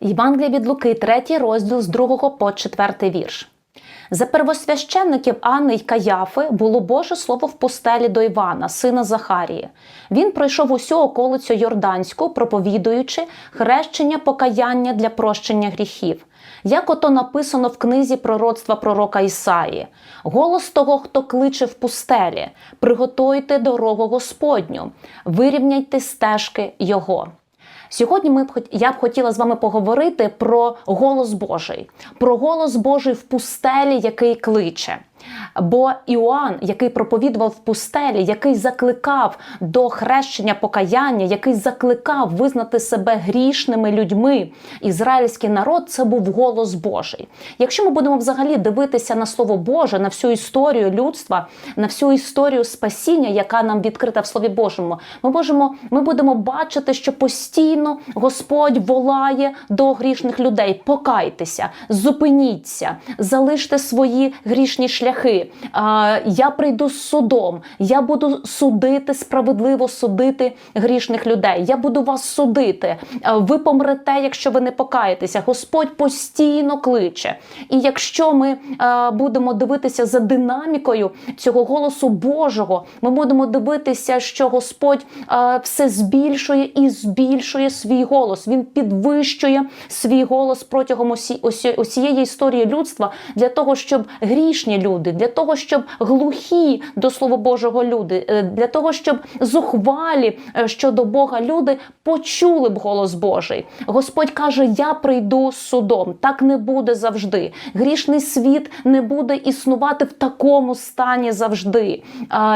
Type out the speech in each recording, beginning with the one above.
Євангелія від Луки, 3 розділ з 2 по 4 вірш. За первосвященників Анни й Каяфи було Боже слово в пустелі до Івана, сина Захарії. Він пройшов усю околицю Йорданську, проповідуючи хрещення покаяння для прощення гріхів. Як ото написано в книзі пророцтва пророка Ісаї: голос того, хто кличе в пустелі, приготуйте дорогу Господню, вирівняйте стежки Його. Сьогодні ми б я б хотіла з вами поговорити про голос Божий, про голос Божий в пустелі, який кличе. Бо Іоанн, який проповідував в пустелі, який закликав до хрещення покаяння, який закликав визнати себе грішними людьми, ізраїльський народ це був голос Божий. Якщо ми будемо взагалі дивитися на слово Боже, на всю історію людства, на всю історію спасіння, яка нам відкрита в Слові Божому, ми можемо, ми будемо бачити, що постійно Господь волає до грішних людей: покайтеся, зупиніться, залиште свої грішні шляхи шляхи. Я прийду з судом, я буду судити справедливо судити грішних людей. Я буду вас судити. Ви помрете, якщо ви не покаєтеся. Господь постійно кличе. І якщо ми будемо дивитися за динамікою цього голосу Божого, ми будемо дивитися, що Господь все збільшує і збільшує свій голос. Він підвищує свій голос протягом усієї історії людства для того, щоб грішні люди люди, для того, щоб глухі до Слова Божого люди, е, для того, щоб зухвалі е, щодо Бога люди почули б голос Божий. Господь каже: Я прийду з судом. Так не буде завжди. Грішний світ не буде існувати в такому стані завжди.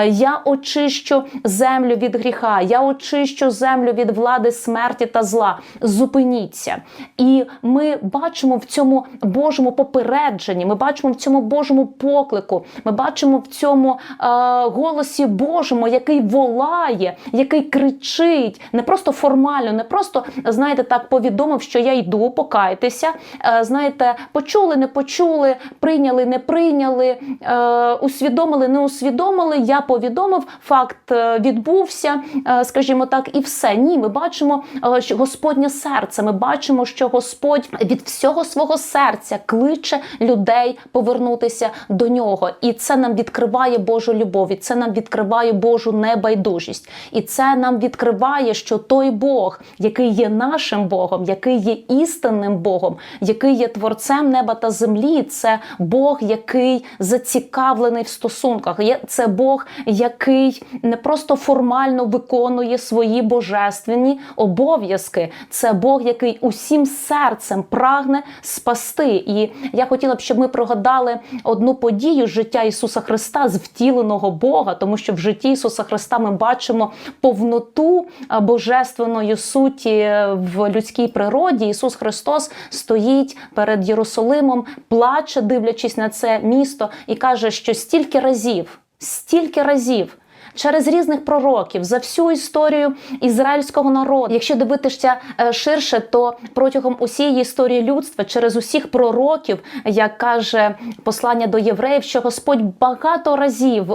Я очищу землю від гріха, я очищу землю від влади смерті та зла. Зупиніться. І ми бачимо в цьому Божому попередженні, ми бачимо в цьому Божому поклику поклику. Ми бачимо в цьому е, голосі Божому, який волає, який кричить, не просто формально, не просто, знаєте, так повідомив, що я йду, покайтеся. Е, знаєте, почули, не почули, прийняли, не прийняли, е, усвідомили, не усвідомили. Я повідомив, факт е, відбувся, е, скажімо так, і все. Ні, ми бачимо е, що Господнє серце. Ми бачимо, що Господь від всього свого серця кличе людей повернутися до нього нього, і це нам відкриває Божу любов, і це нам відкриває Божу небайдужість. І це нам відкриває, що той Бог, який є нашим Богом, який є істинним Богом, який є творцем неба та землі, це Бог, який зацікавлений в стосунках. Це Бог, який не просто формально виконує свої божественні обов'язки. Це Бог, який усім серцем прагне спасти. І я хотіла б, щоб ми пригадали одну подію подію життя Ісуса Христа з втіленого Бога, тому що в житті Ісуса Христа ми бачимо повноту божественної суті в людській природі. Ісус Христос стоїть перед Єрусалимом, плаче, дивлячись на це місто, і каже, що стільки разів, стільки разів через різних пророків за всю історію ізраїльського народу. Якщо дивитися е, ширше, то протягом усієї історії людства, через усіх пророків, як каже послання до євреїв, що Господь багато разів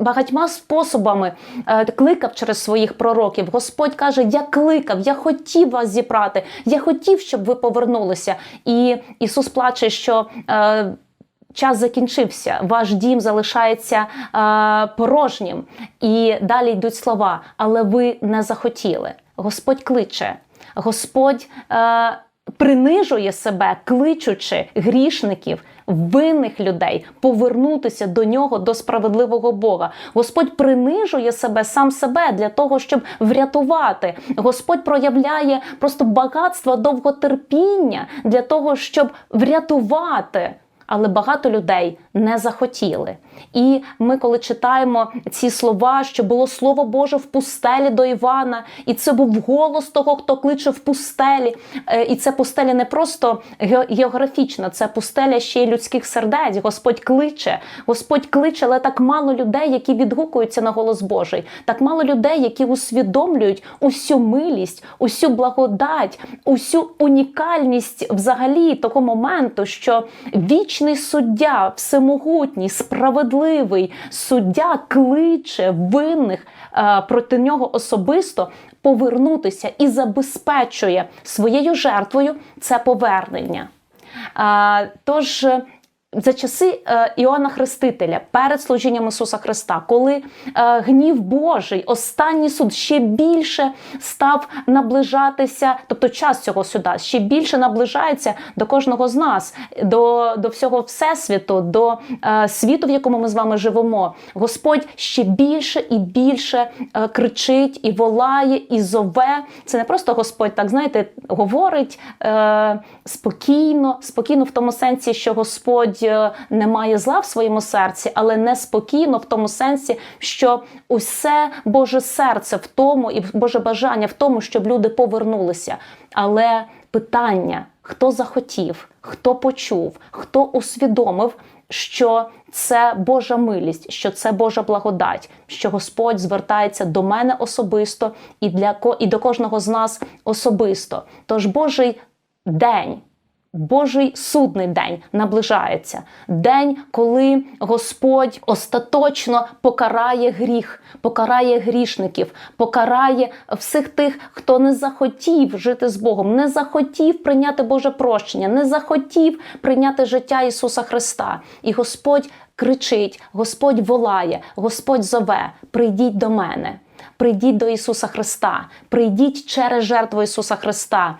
багатьма способами е, кликав через своїх пророків. Господь каже: Я кликав, я хотів вас зібрати, я хотів, щоб ви повернулися. І Ісус плаче, що. Час закінчився, ваш дім залишається е, порожнім. І далі йдуть слова, але ви не захотіли. Господь кличе, Господь е, принижує себе, кличучи грішників. Винних людей повернутися до нього, до справедливого Бога. Господь принижує себе сам себе для того, щоб врятувати. Господь проявляє просто багатство довготерпіння для того, щоб врятувати але багато людей не захотіли. І ми, коли читаємо ці слова, що було слово Боже в пустелі до Івана, і це був голос того, хто кличе в пустелі. Е, і це пустеля не просто географічна, це пустеля ще й людських сердець. Господь кличе, Господь кличе, але так мало людей, які відгукуються на голос Божий, так мало людей, які усвідомлюють усю милість, усю благодать, усю унікальність взагалі того моменту, що віч вічний суддя, всемогутній, справедливий суддя кличе винних е, проти нього особисто повернутися і забезпечує своєю жертвою це повернення. Е, Тож за часи е, Іоанна Хрестителя перед служінням Ісуса Христа, коли е, гнів Божий, останній суд ще більше став наближатися, тобто час цього суда ще більше наближається до кожного з нас, до, до всього всесвіту, до е, світу, в якому ми з вами живемо. Господь ще більше і більше кричить і волає, і зове. Це не просто Господь, так знаєте, говорить е, спокійно, спокійно в тому сенсі, що Господь е, не має зла в своєму серці, але неспокійно в тому сенсі, що усе Боже серце в тому і Боже бажання в тому, щоб люди повернулися. Але питання: хто захотів, хто почув, хто усвідомив, що це Божа милість, що це Божа благодать, що Господь звертається до мене особисто і для і до кожного з нас особисто. Тож Божий день. Божий судний день наближається. День, коли Господь остаточно покарає гріх, покарає грішників, покарає всіх тих, хто не захотів жити з Богом, не захотів прийняти Боже прощення, не захотів прийняти життя Ісуса Христа. І Господь кричить, Господь волає, Господь зове: прийдіть до мене. Прийдіть до Ісуса Христа, прийдіть через жертву Ісуса Христа.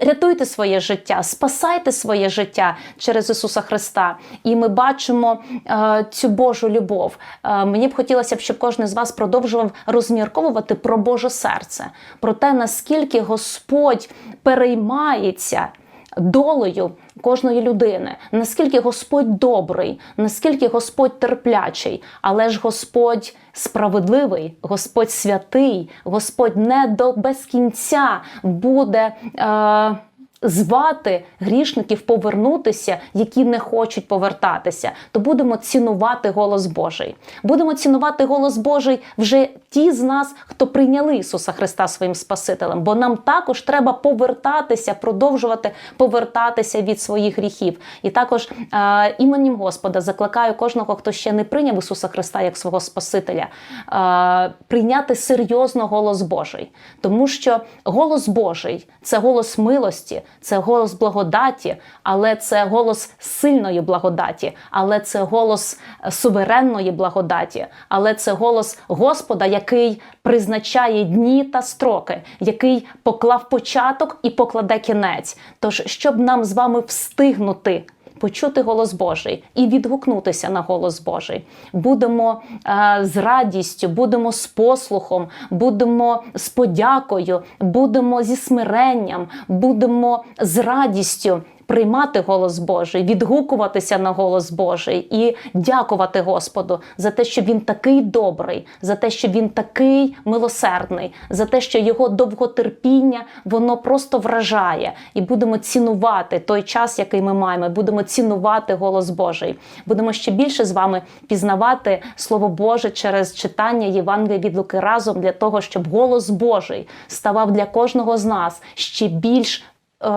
Рятуйте своє життя, спасайте своє життя через Ісуса Христа. І ми бачимо е, цю Божу любов. Е, мені б хотілося б, щоб кожен з вас продовжував розмірковувати про Боже серце, про те, наскільки Господь переймається долею кожної людини, наскільки Господь добрий, наскільки Господь терплячий, але ж Господь справедливий, Господь святий, Господь не до без кінця буде. Е- Звати грішників повернутися, які не хочуть повертатися, то будемо цінувати голос Божий. Будемо цінувати голос Божий вже ті з нас, хто прийняли Ісуса Христа своїм Спасителем. Бо нам також треба повертатися, продовжувати повертатися від своїх гріхів. І також е, іменем Господа закликаю кожного, хто ще не прийняв Ісуса Христа як свого Спасителя, е, прийняти серйозно голос Божий, тому що голос Божий це голос милості, це голос благодаті, але це голос сильної благодаті, але це голос е, суверенної благодаті, але це голос Господа, який призначає дні та строки, який поклав початок і покладе кінець. Тож, щоб нам з вами встигнути. Почути голос Божий і відгукнутися на голос Божий. Будемо е, з радістю, будемо з послухом, будемо з подякою, будемо зі смиренням, будемо з радістю приймати голос Божий, відгукуватися на голос Божий і дякувати Господу за те, що він такий добрий, за те, що він такий милосердний, за те, що його довготерпіння воно просто вражає, і будемо цінувати той час, який ми маємо. Будемо цінувати голос Божий. Будемо ще більше з вами пізнавати Слово Боже через читання Євангелія від Луки разом для того, щоб голос Божий ставав для кожного з нас ще більш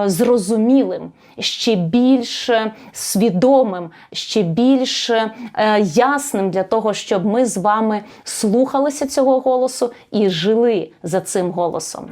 зрозумілим, ще більш е, свідомим, ще більш е, ясним для того, щоб ми з вами слухалися цього голосу і жили за цим голосом.